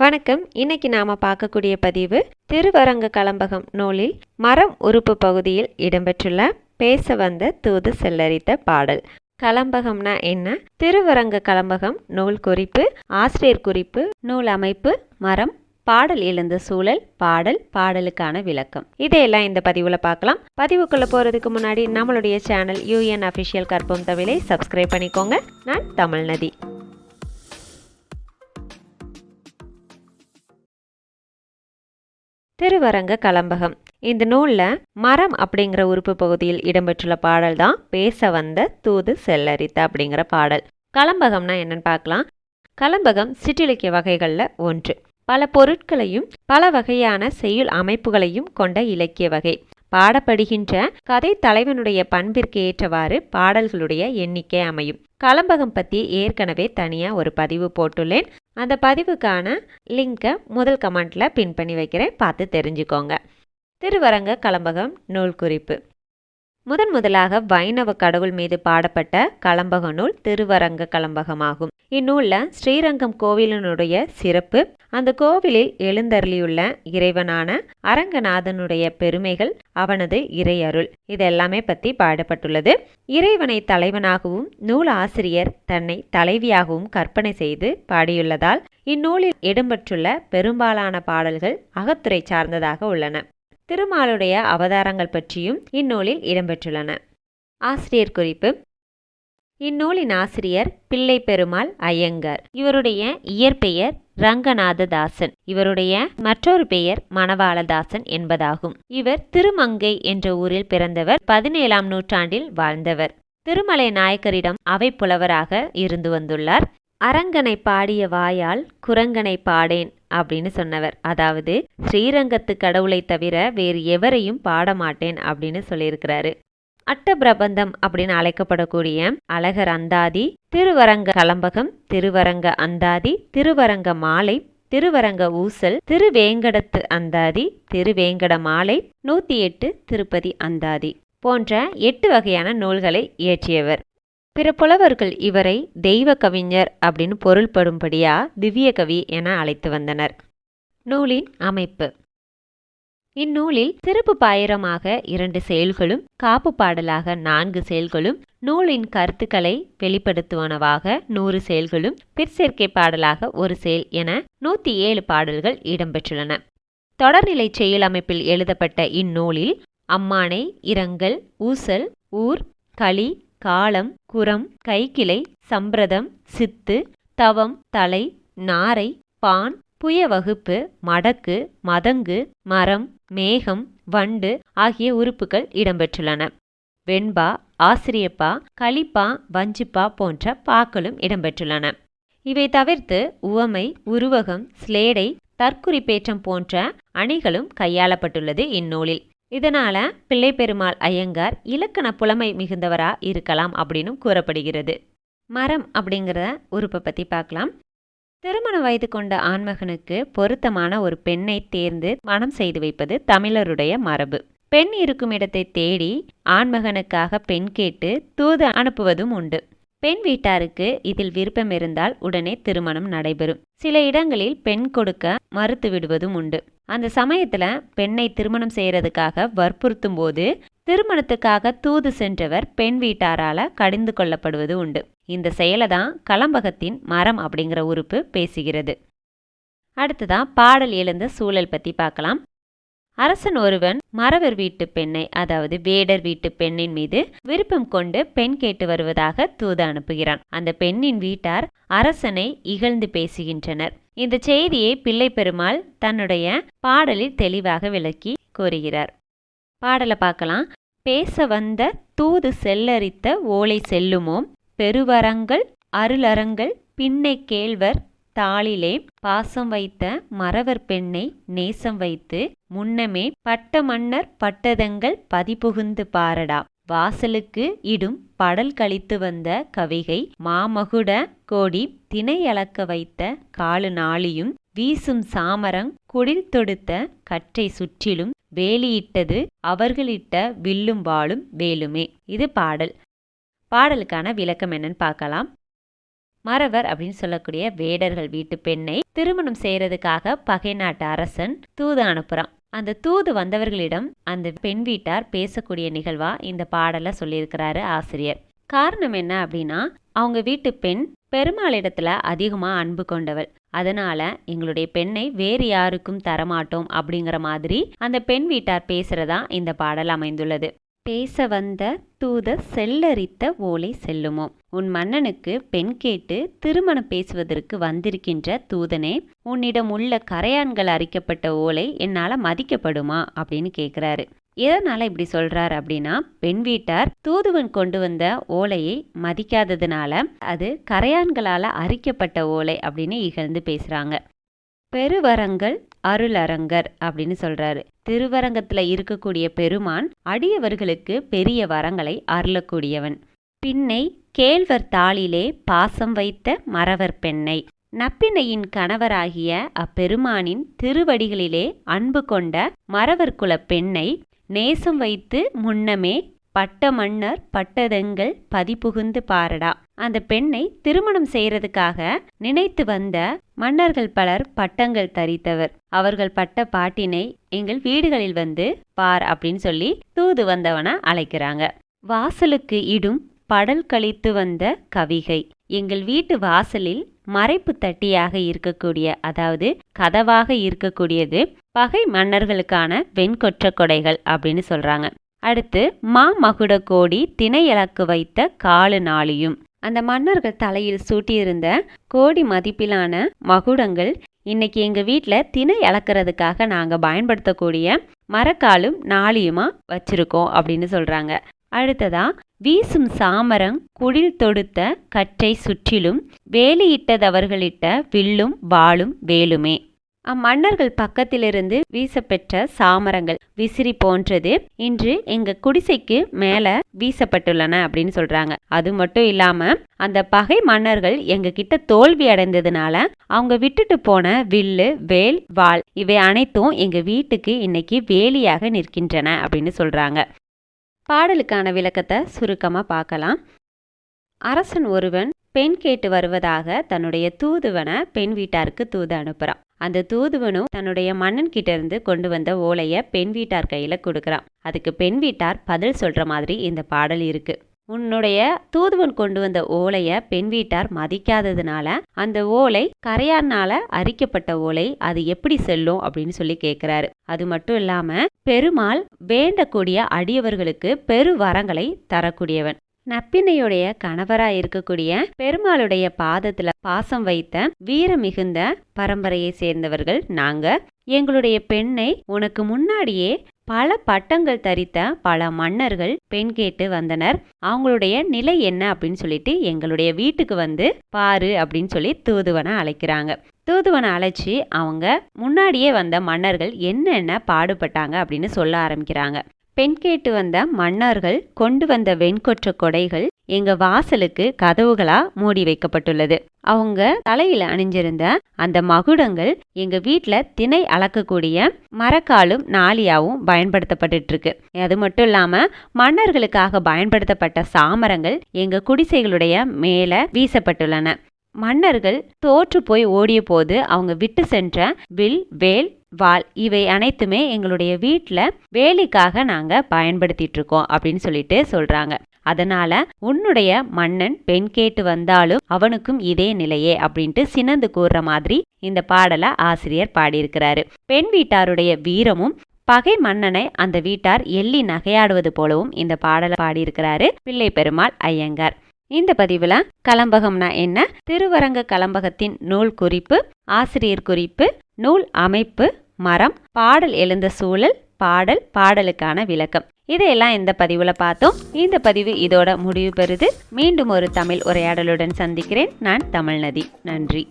வணக்கம். இன்னைக்கு நாம பார்க்கக்கூடிய பதிவு திருவரங்க கலம்பகம் நூலில் மரம் உறுப்பு பகுதியில் இடம்பெற்றுள்ள பேச வந்த தூது செல்லரித்த பாடல். கலம்பகம்னா என்ன? திருவரங்க கலம்பகம் நூல் குறிப்பு ஆசிரியர் குறிப்பு நூல் அமைப்பு மரம் பாடல் எழுந்த சூழல் பாடல் பாடலுக்கான விளக்கம். இதையெல்லாம் இந்த பதிவில் பார்க்கலாம். பதிவுக்குள்ள போகிறதுக்கு முன்னாடி நம்மளுடைய சேனல் யூஎன் அஃபிஷியல் கற்பம் தமிழை சப்ஸ்கிரைப் பண்ணிக்கோங்க. நான் தமிழ்நதி திருவரங்க கலம்பகம். இந்த நூலில் மரம் அப்படிங்கிற உறுப்பு பகுதியில் இடம்பெற்றுள்ள பாடல் தான் பேச வந்த தூது செல்லரித்த அப்படிங்கிற பாடல். கலம்பகம்னா என்னன்னு பார்க்கலாம். கலம்பகம் சிற்றிலக்கிய வகைகளில் ஒன்று. பல பொருட்களையும் பல வகையான செய்யுள் அமைப்புகளையும் கொண்ட இலக்கிய வகை. பாடப்படுகின்ற கதை தலைவனுடைய பண்பிற்கு ஏற்றவாறு பாடல்களுடைய எண்ணிக்கை அமையும். கலம்பகம் பற்றி ஏற்கனவே தனியாக ஒரு பதிவு போட்டுள்ளேன். அந்த பதிவுக்கான லிங்கை முதல் கமெண்ட்டில் பின் பண்ணி வைக்கிறேன். பார்த்து தெரிஞ்சுக்கோங்க. திருவரங்க கலம்பகம் நூல் குறிப்பு. முதன் முதலாக வைணவ கடவுள் மீது பாடப்பட்ட கலம்பக நூல் திருவரங்க கலம்பகமாகும். இந்நூலில் ஸ்ரீரங்கம் கோவிலினுடைய சிறப்பு அந்த கோவிலில் எழுந்தருளியுள்ள இறைவனான அரங்கநாதனுடைய பெருமைகள் அவனது இறையருள். இதெல்லாமே பற்றி பாடப்பட்டுள்ளது. இறைவனை தலைவனாகவும் நூல் ஆசிரியர் தன்னை தலைவியாகவும் கற்பனை செய்து பாடியுள்ளதால் இந்நூலில் இடம்பெற்றுள்ள பெரும்பாலான பாடல்கள் அகத்துறை சார்ந்ததாக உள்ளன. திருமாலுடைய அவதாரங்கள் பற்றியும் இந்நூலில் இடம்பெற்றுள்ளன. ஆசிரியர் குறிப்பு. இந்நூலின் ஆசிரியர் பிள்ளை பெருமாள் ஐயங்கர். இவருடைய இயற்பெயர் ரங்கநாததாசன். இவருடைய மற்றொரு பெயர் மணவாளதாசன் என்பதாகும். இவர் திருமங்கை என்ற ஊரில் பிறந்தவர் பதினேழாம் நூற்றாண்டில் வாழ்ந்தவர். திருமலை நாயக்கரிடம் அவை புலவராக இருந்து வந்துள்ளார். அரங்கனை பாடிய வாயால் குரங்கனை பாடேன் அப்படின்னு சொன்னவர். அதாவது ஸ்ரீரங்கத்து கடவுளை தவிர வேறு எவரையும் பாட மாட்டேன் அப்படின்னு சொல்லியிருக்கிறாரு. அட்ட பிரபந்தம் அப்படின்னு அழைக்கப்படக்கூடிய அழகர் அந்தாதி திருவரங்க கலம்பகம் திருவரங்க அந்தாதி திருவரங்க மாலை திருவரங்க ஊசல் திருவேங்கடத்து அந்தாதி திருவேங்கட மாலை நூத்தி எட்டு திருப்பதி அந்தாதி போன்ற எட்டு வகையான நூல்களை இயற்றியவர். பிற புலவர்கள் இவரை தெய்வ கவிஞர் அப்படின்னு பொருள்படும்படியா திவ்ய கவி என அழைத்து வந்தனர். நூலின் அமைப்பு. இந்நூலில் சிறப்பு பாயிரமாக இரண்டு செயல்களும் காப்பு பாடலாக நான்கு செயல்களும் நூலின் கருத்துக்களை வெளிப்படுத்துவனவாக நூறு செயல்களும் பிற்சேர்க்கை பாடலாக ஒரு செயல் என நூற்றி ஏழு பாடல்கள் இடம்பெற்றுள்ளன. தொடர்நிலை செயல் அமைப்பில் எழுதப்பட்ட இந்நூலில் அம்மானை இரங்கல் ஊசல் ஊர் களி காலம் குரம் கைக்கிளை சம்பிரதம் சித்து தவம் தலை நாரை பான் புய வகுப்பு மடக்கு மதங்கு மரம் மேகம் வண்டு ஆகிய உறுப்புகள் இடம்பெற்றுள்ளன. வெண்பா ஆசிரியப்பா களிப்பா வஞ்சிப்பா போன்ற பாக்களும் இடம்பெற்றுள்ளன. இவை தவிர்த்து உவமை உருவகம் ஸ்லேடை தற்குறிப்பேற்றம் போன்ற அணிகளும் கையாளப்பட்டுள்ளது இந்நூலில். இதனால பிள்ளை பெருமாள் ஐயங்கார் இலக்கண புலமை மிகுந்தவரா இருக்கலாம் அப்படின்னு கூறப்படுகிறது. மரம் அப்படிங்கிற உறுப்பை பற்றி பார்க்கலாம். திருமண வயது கொண்ட ஆண்மகனுக்கு பொருத்தமான ஒரு பெண்ணை தேர்ந்து மனம் செய்து வைப்பது தமிழருடைய மரபு. பெண் இருக்கும் இடத்தை தேடி ஆண்மகனுக்காக பெண் கேட்டு தூது அனுப்புவதும் உண்டு. பெண் வீட்டாருக்கு இதில் விருப்பம் இருந்தால் உடனே திருமணம் நடைபெறும். சில இடங்களில் பெண் கொடுக்க மறுத்து விடுவதும் உண்டு. அந்த சமயத்தில் பெண்ணை திருமணம் செய்கிறதுக்காக வற்புறுத்தும் போது திருமணத்துக்காக தூது சென்றவர் பெண் வீட்டாரால கடிந்து கொள்ளப்படுவது உண்டு. இந்த செயலை தான் கலம்பகத்தின் மரம் அப்படிங்கிற உறுப்பு பேசுகிறது. அடுத்ததான் பாடல் எழுந்த சூழல் பற்றி பார்க்கலாம். அரசன் ஒருவன் மறவர் வீட்டு பெண்ணை அதாவது வேடர் வீட்டு பெண்ணின் மீது விருப்பம் கொண்டு பெண் கேட்டு வருவதாக தூது அனுப்புகிறான். அந்த பெண்ணின் வீட்டார் அரசனை இகழ்ந்து பேசுகின்றனர். இந்த செய்தியை பிள்ளை பெருமாள் தன்னுடைய பாடலில் தெளிவாக விளக்கி கூறுகிறார். பாடலை பார்க்கலாம். பேச வந்த தூது செல்லரித்த ஓலை செல்லுமோம் பெருவரங்கள் அருளரங்கள் பின்னை கேழ்வர் தாளிலே பாசம் வைத்த மறவர் பெண்ணை நேசம் வைத்து முன்னமே பட்ட மன்னர் பட்டதங்கள் பதிபுகுந்து பாரடா. வாசலுக்கு இடும் படல் கழித்து வந்த கவிகை மாமகுட கோடி தினை அளக்க வைத்த காலு நாளியும் வீசும் சாமரங் குடில் தொடுத்த கற்றை சுற்றிலும் வேலியிட்டது அவர்களிட்ட வில்லும் வாளும் வேலுமே. இது பாடல். பாடலுக்கான விளக்கம் என்னன்னு பார்க்கலாம். மறவர் அப்படின்னு சொல்லக்கூடிய வேடர்கள் வீட்டு பெண்ணை திருமணம் செய்யறதுக்காக பகை நாட்டு அரசன் தூது அனுப்புறான் அந்த தூது வந்தவர்களிடம் அந்த பெண் வீட்டார் பேசக்கூடிய நிகழ்வா இந்த பாடலை சொல்லியிருக்கிறாரு ஆசிரியர். காரணம் என்ன அப்படின்னா அவங்க வீட்டு பெண் பெருமாளிடத்துல அதிகமாக அன்பு கொண்டவள். அதனால எங்களுடைய பெண்ணை வேறு யாருக்கும் தரமாட்டோம் அப்படிங்கிற மாதிரி அந்த பெண் வீட்டார் பேசுறதா இந்த பாடல் அமைந்துள்ளது. பேச வந்த தூத செல்லரித்த ஓலை செல்லுமோ? உன் மன்னனுக்கு பெண் கேட்டு திருமணம் பேசுவதற்கு வந்திருக்கின்ற தூதனே உன்னிடம் உள்ள கரையான்கள் அரிக்கப்பட்ட ஓலை என்னால் மதிக்கப்படுமா? அப்படின்னு கேட்குறாரு எதனால் இப்படி சொல்கிறார் அப்படின்னா பெண் வீட்டார் தூதுவன் கொண்டு வந்த ஓலையை மதிக்காததுனால அது கரையான்களால் அரிக்கப்பட்ட ஓலை அப்படின்னு இகழ்ந்து பேசுகிறாங்க பெருவரங்கள் அருளரங்கர் அப்படின்னு சொல்றாரு. திருவரங்கத்துல இருக்கக்கூடிய பெருமான் அடியவர்களுக்கு பெரிய வரங்களை அருளக்கூடியவன். பின்னை கேழ்வர் தாளிலே பாசம் வைத்த மறவர் பெண்ணை. நப்பினையின் கணவராகிய அப்பெருமானின் திருவடிகளிலே அன்பு கொண்ட மறவர் குல பெண்ணை நேசம் வைத்து முன்னமே பட்ட மன்னர் பட்டதெங்கள் பதிப்புகுந்து பாரடா. அந்த பெண்ணை திருமணம் செய்யறதுக்காக நினைத்து வந்த மன்னர்கள் பலர் பட்டங்கள் தரித்தவர். அவர்கள் பட்ட பாட்டினை எங்கள் வீடுகளில் வந்து பார் அப்படின்னு சொல்லி தூது வந்தவன அழைக்கிறாங்க. வாசலுக்கு இடும் படல் கழித்து வந்த கவிகை. எங்கள் வீட்டு வாசலில் மறைப்பு தட்டியாக இருக்கக்கூடிய அதாவது கதவாக இருக்கக்கூடியது பகை மன்னர்களுக்கான வெண்கொற்ற கொடைகள் அப்படின்னு சொல்றாங்க. அடுத்து மா மகுட கோடி திணை இலக்கு வைத்த காலு நாளியும். அந்த மன்னர்கள் தலையில் சூட்டியிருந்த கோடி மதிப்பிலான மகுடங்கள் இன்னைக்கு எங்க வீட்டில் திணை இழக்கிறதுக்காக நாங்கள் பயன்படுத்தக்கூடிய மரக்காலும் நாளியுமா வச்சிருக்கோம் அப்படின்னு சொல்றாங்க. அடுத்ததா வீசும் சாமரம் குடில் தொடுத்த கற்றை சுற்றிலும் வேலியிட்டதவர்களிட்ட வில்லும் வாளும் வேலுமே. அம்மன்னர்கள் பக்கத்திலிருந்து வீசப்பெற்ற சாமரங்கள் விசிறி போன்றது இன்று எங்க குடிசைக்கு மேல வீசப்பட்டுள்ளன அப்படின்னு சொல்றாங்க. அது மட்டும் இல்லாம அந்த பகை மன்னர்கள் எங்க கிட்ட தோல்வி அடைந்ததுனால அவங்க விட்டுட்டு போன வில்லு வேல் வாள் இவை அனைத்தும் எங்க வீட்டுக்கு இன்னைக்கு வேலியாக நிற்கின்றன அப்படின்னு சொல்றாங்க. பாடலுக்கான விளக்கத்தை சுருக்கமாக பார்க்கலாம். அரசன் ஒருவன் பெண் கேட்டு வருவதாக தன்னுடைய தூதுவனை பெண் வீட்டாருக்கு தூது அனுப்புறான். அந்த தூதுவனும் தன்னுடைய மன்னன் கிட்ட இருந்து கொண்டு வந்த ஓலைய பெண் வீட்டார் கையில கொடுக்கறான். அதுக்கு பெண் வீட்டார் பதில் சொல்ற மாதிரி இந்த பாடல் இருக்கு. உன்னுடைய தூதுவன் கொண்டு வந்த ஓலைய பெண் வீட்டார் மதிக்காததுனால அந்த ஓலை கரையானால அரிக்கப்பட்ட ஓலை அது எப்படி செல்லும் அப்படின்னு சொல்லி கேட்கிறாரு அது மட்டும் இல்லாம பெருமாள் வேண்டக்கூடிய அடியவர்களுக்கு பெரு வரங்களை தரக்கூடியவன். நப்பினையுடைய கணவராய் இருக்கக்கூடிய பெருமாளுடைய பாதத்துல பாசம் வைத்த வீர மிகுந்த பரம்பரையை சேர்ந்தவர்கள் நாங்க. எங்களுடைய பெண்ணை உனக்கு முன்னாடியே பல பட்டங்கள் தரித்த பல மன்னர்கள் பெண் கேட்டு வந்தனர். அவங்களுடைய நிலை என்ன அப்படின்னு சொல்லிட்டு எங்களுடைய வீட்டுக்கு வந்து பாரு அப்படின்னு சொல்லி தூதுவனை அழைக்கிறாங்க. தூதுவனை அழைச்சி அவங்க முன்னாடியே வந்த மன்னர்கள் என்னென்ன பாடுபட்டாங்க அப்படின்னு சொல்ல ஆரம்பிக்கிறாங்க. பெண் கேட்டு வந்த மன்னர்கள் கொண்டு வந்த வெண்கொற்ற கொடைகள் எங்க வாசலுக்கு கதவுகளா மூடி வைக்கப்பட்டுள்ளது. அவங்க தலையில அணிஞ்சிருந்த அந்த மகுடங்கள் எங்க வீட்டுல திணை அளக்கக்கூடிய மரக்காலும் நாளியாவும் பயன்படுத்தப்பட்டு இருக்கு அது மட்டும் இல்லாம மன்னர்களுக்காக பயன்படுத்தப்பட்ட சாமரங்கள் எங்க குடிசைகளுடைய மேல வீசப்பட்டுள்ளன. மன்னர்கள் தோற்று போய் ஓடிய போது அவங்க விட்டு சென்ற வில் வேல் வாள் இவை அனைத்துமே எங்களுடைய வீட்டில் வேலைக்காக நாங்கள் பயன்படுத்திட்டு இருக்கோம் அப்படின்னு சொல்லிட்டு சொல்றாங்க. அதனால உன்னுடைய மன்னன் பெண் கேட்டு வந்தாலும் அவனுக்கும் இதே நிலையே அப்படின்ட்டு சினந்து கூறுற மாதிரி இந்த பாடலை ஆசிரியர் பாடியிருக்கிறாரு. பெண் வீட்டாருடைய வீரமும் பகை மன்னனை அந்த வீட்டார் எள்ளி நகையாடுவது போலவும் இந்த பாடலை பாடியிருக்கிறாரு பிள்ளை பெருமாள் ஐயங்கார். இந்த பதிவில் கலம்பகம்னா என்ன? திருவரங்க கலம்பகத்தின் நூல் குறிப்பு ஆசிரியர் குறிப்பு நூல் அமைப்பு மரம் பாடல் எழுந்த சூழல் பாடல் பாடலுக்கான விளக்கம். இதையெல்லாம் இந்த பதிவில் பார்த்தோம். இந்த பதிவு இதோட முடிவு பெறுது. மீண்டும் ஒரு தமிழ் உரையாடலுடன் சந்திக்கிறேன். நான் தமிழ்நதி நன்றி.